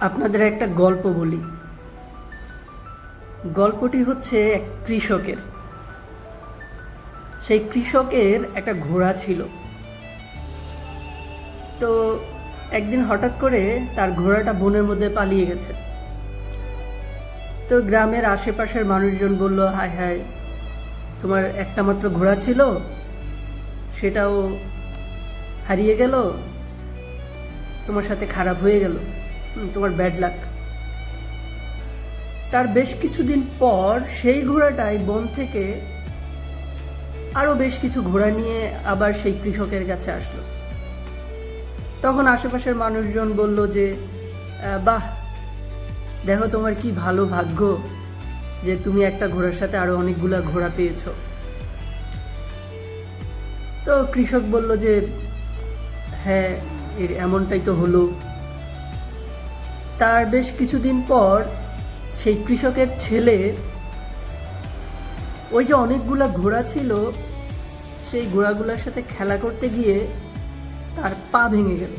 আপনাদের একটা গল্প বলি। গল্পটি হচ্ছে এক কৃষকের। সেই কৃষকের একটা ঘোড়া ছিল। তো একদিন হঠাৎ করে তার ঘোড়াটা বনের মধ্যে পালিয়ে গেছে। তো গ্রামের আশেপাশের মানুষজন বলল, হায় হায়, তোমার একটা মাত্র ঘোড়া ছিল, সেটাও হারিয়ে গেল, তোমার সাথে খারাপ হয়ে গেল। তোমার ব্যাড লাক তার বেশ কিছুদিন পর সেই ঘোড়াটাই বন থেকে আরও বেশ কিছু ঘোড়া নিয়ে আবার সেই কৃষকের কাছে আসলো। তখন আশেপাশের মানুষজন বলল যে বাহ, দেখো তোমার কি ভালো ভাগ্য যে তুমি একটা ঘোড়ার সাথে আরও অনেকগুলা ঘোড়া পেয়েছ। তো কৃষক বলল যে হ্যাঁ এর এমনটাই তো হলো। তার বেশ কিছুদিন পর সেই কৃষকের ছেলে, ওই যে অনেকগুলা ঘোড়া ছিল, সেই ঘোড়াগুলোর সাথে খেলা করতে গিয়ে তার পা ভেঙে গেল।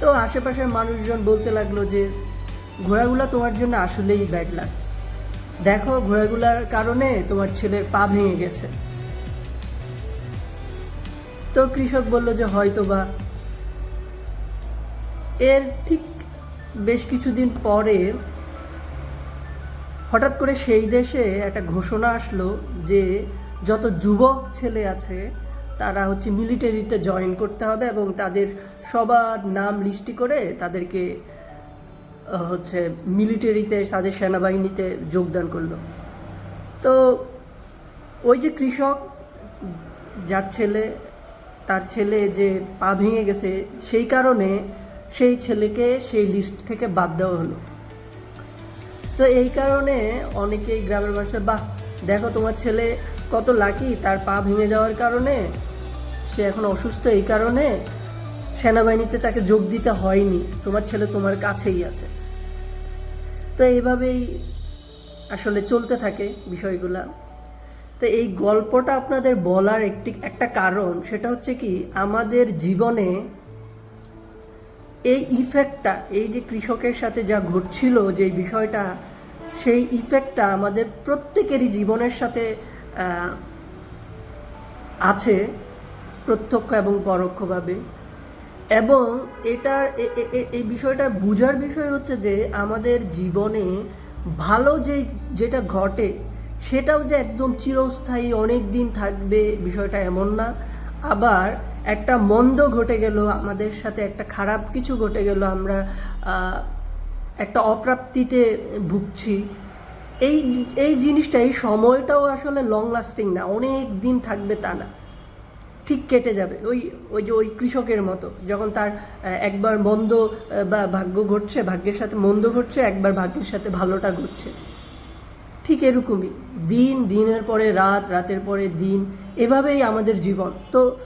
তো আশেপাশের মানুষজন বলতে লাগল যে, ঘোড়াগুলা তোমার জন্য আসলেই ব্যাড লাগ দেখো, ঘোড়াগুলার কারণে তোমার ছেলের পা ভেঙে গেছে। তো কৃষক বলল যে হয়তো বা এর ঠিক বেশ কিছুদিন পরে হঠাৎ করে সেই দেশে একটা ঘোষণা আসলো যে যত যুবক ছেলে আছে, তারা হচ্ছে মিলিটারিতে জয়েন করতে হবে এবং তাদের সবার নাম লিস্টি করে তাদেরকে হচ্ছে মিলিটারিতে, তাদের সেনাবাহিনীতে যোগদান করল। তো ওই যে কৃষক, যার ছেলে, তার ছেলে যে পা ভেঙে গেছে, সেই কারণে সেই ছেলেকে সেই লিস্ট থেকে বাদ দেওয়া হলো। তো এই কারণে অনেকেই গ্রামের মানুষের বাহ, দেখো তোমার ছেলে কত লাকি তার পা ভেঙে যাওয়ার কারণে, সে এখন অসুস্থ, এই কারণে সেনাবাহিনীতে তাকে যোগ দিতে হয়নি, তোমার ছেলে তোমার কাছেই আছে। তো এইভাবেই আসলে চলতে থাকে বিষয়গুলা। তো এই গল্পটা আপনাদের বলার একটি, একটা কারণ, সেটা হচ্ছে কি, আমাদের জীবনে এই ইফেক্টটা এই যে কৃষকের সাথে যা ঘটছিল, যে বিষয়টা, সেই ইফেক্টটা আমাদের প্রত্যেকেরই জীবনের সাথে আছে প্রত্যক্ষ এবং পরোক্ষভাবে। এবং এটার এই বিষয়টা বোঝার বিষয় হচ্ছে যে আমাদের জীবনে ভালো যে, যেটা ঘটে, সেটাও যে একদম চিরস্থায়ী অনেক দিন থাকবে, বিষয়টা এমন না। আবার একটা মন্দ ঘটে গেল, আমাদের সাথে একটা খারাপ কিছু ঘটে গেল, আমরা একটা অপ্রাপ্তিতে ভুগছি। এই এই জিনিসটা, এই সময়টাও আসলে লং লাস্টিং না, অনেক দিন থাকবে তা না। ঠিক কেটে যাবে, ওই ওই যে ওই কৃষকের মতো, যখন তার একবার মন্দ বা ভাগ্য ঘটছে, ভাগ্যের সাথে মন্দ ঘটছে, একবার ভাগ্যের সাথে ভালোটা ঘটছে। ঠিক এরকমই। দিন, দিনের পরে রাত, রাতের পরে দিন, এভাবেই আমাদের জীবন। তো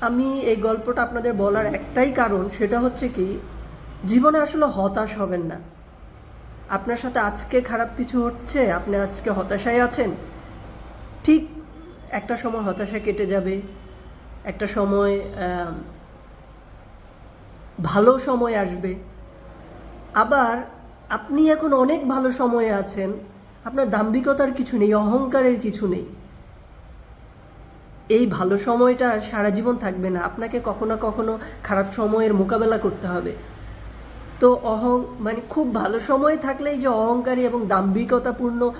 আমি এই গল্পটা আপনাদের বলার একটাই কারণ, সেটা হচ্ছে কি, জীবনে আসলে হতাশ হবেন না। আপনার সাথে আজকে খারাপ কিছু হচ্ছে, আপনি আজকে হতাশায় আছেন, ঠিক একটা সময় হতাশা কেটে যাবে, একটা সময় ভালো সময় আসবে। আবার আপনি এখন অনেক ভালো সময়ে আছেন আপনার দাম্ভিকতার কিছু নেই, অহংকারের কিছু নেই। এই ভালো সময়টা সারা জীবন থাকবে না। আপনাকে কখনো কখনো খারাপ সময়ের মোকাবেলা করতে হবে। তো অহং মানে খুব ভালো সময় থাকলেই যে অহংকারী এবং দাম্ভিকতাপূর্ণ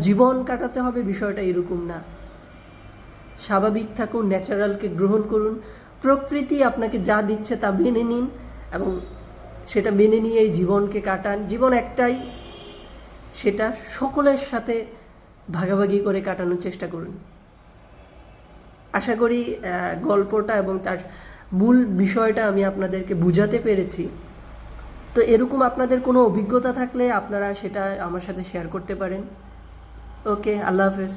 জীবন কাটাতে হবে বিষয়টা এরকম না। স্বাভাবিক থাকুন, ন্যাচারালকে গ্রহণ করুন। প্রকৃতি আপনাকে যা দিচ্ছে তা মেনে নিন এবং সেটা মেনে নিয়ে এই জীবনকে কাটান। জীবন একটাই সেটা সকলের সাথে ভাগাভাগি করে কাটানোর চেষ্টা করুন। আশা করি গল্পটা এবং তার মূল বিষয়টা আমি আপনাদেরকে বুঝাতে পেরেছি। তো এরকম আপনাদের কোনো অভিজ্ঞতা থাকলে আপনারা সেটা আমার সাথে শেয়ার করতে পারেন। ওকে আল্লাহ হাফেজ।